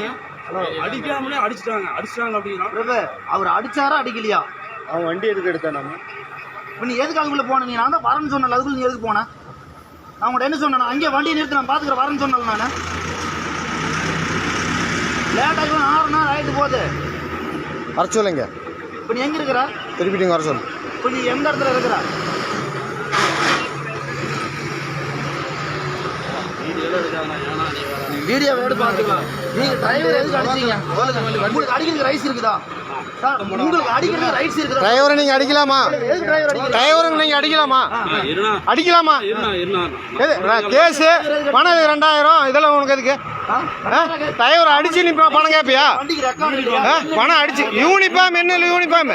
அடிச்சிட்டாங்க அடிக்காமலே அடிச்சிட்டாங்க அடிச்சிட்டாங்க அப்படின்னா? பிரபு அவர் அடிச்சாரா அடிக்கலையா? அவன் வண்டி எதுக்கு எடுத்தான் நம்ம? இப்போ நீ எதுக்கு அதுக்குள்ள போன? நீ நான் தான் வரேன்னு சொன்னல அதுக்குள்ள நீ எதுக்கு போன? நான் உங்கள்ட்ட என்ன சொன்னேன் அங்கேயே வண்டியை நிறுத்தி நான் பார்த்துக்கிறேன் வரேன்னு சொன்னல நான். லேட் ஆகலாம் ஆறு நாள் ஆயிட்டு போகுது. வர சொல்லுங்க. இப்போ நீ எங்க இருக்கிற? திருப்பிட்டு வர சொல்லு. இப்போ நீ எந்த இடத்துல இருக்கிற? இருக்காங்க ஏன்னா நீ வீடியோ எடுத்து பார்த்துக்கலாம். நீங்க டிரைவர் எதுக்கு அடிச்சீங்க? உங்களுக்கு அடிக்கிறதுக்கு ரைட்ஸ் இருக்குதா? டிரைவரை நீங்க அடிக்கலாமா? டிரைவர் நீங்க அடிக்கலாமா? அடிக்கலாமா? கேஸ் பணம் ரெண்டாயிரம் இதெல்லாம் உனக்கு எதுக்கு? ஆ? டிரைவர் அடிச்சு நீ ப- பணம் கேட்பியா வண்டிக்கு ரெக்கார்டு ஆ? பணம் அடிச்சு. யூனிஃபார்ம் என்ன யூனிஃபார்ம்.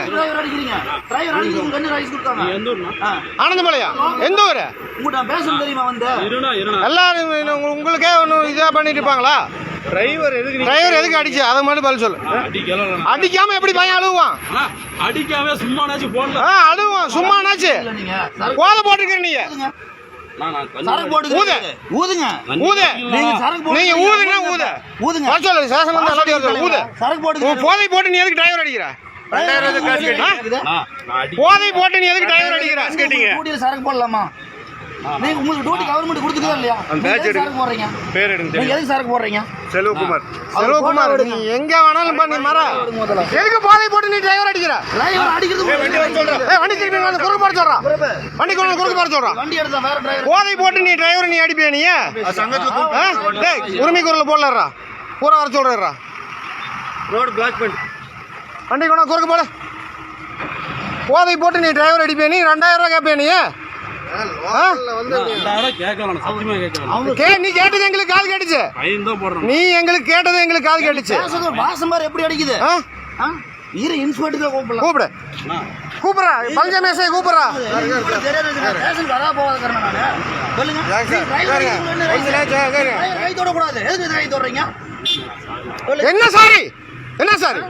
ஆனந்தமலையா? எந்த ஊரு? எல்லாரும் உங்க- உங்களுக்கே ஒன்று இதாக பண்ணிட்டு இருப்பாங்களா? டிரைவர் எதுக்கு டிரைவர் எதுக்கு அடிச்சு? அதை மட்டும் பதில் சொல்லு. அடிக்கலாம் அடிக்காம எப்படி பையன் அழுவான் அடிக்காம சும்மானாச்சும் போடல. ஆ அழுவான் சும்மானாச்சு. இல்ல நீங்க சரக்கு கோல போட்டுருக்க நீங்க ஊது. ஊதுங்க. ஊது. நீங்க சரக்கு போட்டு நீங்க ஊதுனா ஊது. ஊதுங்க. சொல்லு. சேஷன் வந்து எல்லாத்தையும் சொல்லு. ஊது. சரக்கு போட்டு போதை போட்டு நீ எதுக்கு டிரைவர் அடிக்கிற? போதை போட்டு நீ எதுக்கு டிரைவர் அடிக்கிற? சரக்கு போடலாமா? நீங்க உங்களுக்கு டியூட்டி கவர்மெண்ட் கொடுத்துக்கோ இல்லையா? நீங்க எதுக்கு சரக்கு போடுறீங்க? பேர் எடுங்க நீங்க எதுக்கு சரக்கு போடுறீங்க? செல்வகுமார். செல்வகுமார் நீ எங்க வேணாலும் பண்ணி மர. எதுக்கு போதை போட்டு நீ டிரைவர் அடிக்கிற? டிரைவர் அடிக்கிறது ஏய் வண்டி திருப்பி வந்து குறுக்கு போட சொல்றான் வண்டி கொண்டு குறுக்கு போட சொல்றான் வண்டி எடுத்தா வேற டிரைவர் போதை போட்டு நீ டிரைவர் நீ அடிப்பியா நீ? ஆ? டேய் உரிமை குரல் போடலறா பூரா வர சொல்றா ரோடு பிளாக் பண்ணி வண்டி கொண்டு குறுக்கு போட. போதை போட்டு நீ டிரைவர் அடிப்பியா நீ? ரெண்டாயிரம் ரூபாய் கேட்பியா நீ? நீ கேட்டது எங்களுக்கு காது கேட்டுச்சு. நீ எங்களுக்கு கேட்டது எங்களுக்கு காது கேட்டுச்சு. பாசம் பாரு எப்படி அடிக்குது? ஆ? ஆ? இரு இன்ஸ்பெக்டர் கூப்பிடலாம். கூப்பிடு. கூப்பிடுறா பஞ்சமேசை கூப்பிடுறா. ஸ்டேஷனுக்கு வரா நானு. சொல்லுங்க. கை தொடக்கூடாது எதுக்கு கை தொடறீங்க என்ன சாரி? என்ன சாரி?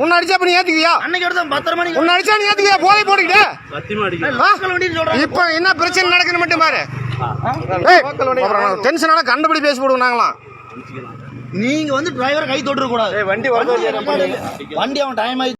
உன்னை அடிச்சா நீ ஏத்துக்குவியா அன்னைக்கு பத்திரமா நீங்க உன்னை அடிச்சா நீ ஏத்துக்குவியா போதை போட்டுக்கிட்டு? இப்ப என்ன பிரச்சனை நடக்குன்னு மட்டும் பாரு. டென்ஷனால கண்டுபிடி பேசி போடுவோம் நாங்களாம். நீங்க வந்து டிரைவர் கை தொட்டுற கூடாது வண்டி வண்டி அவன் டைம் ஆகி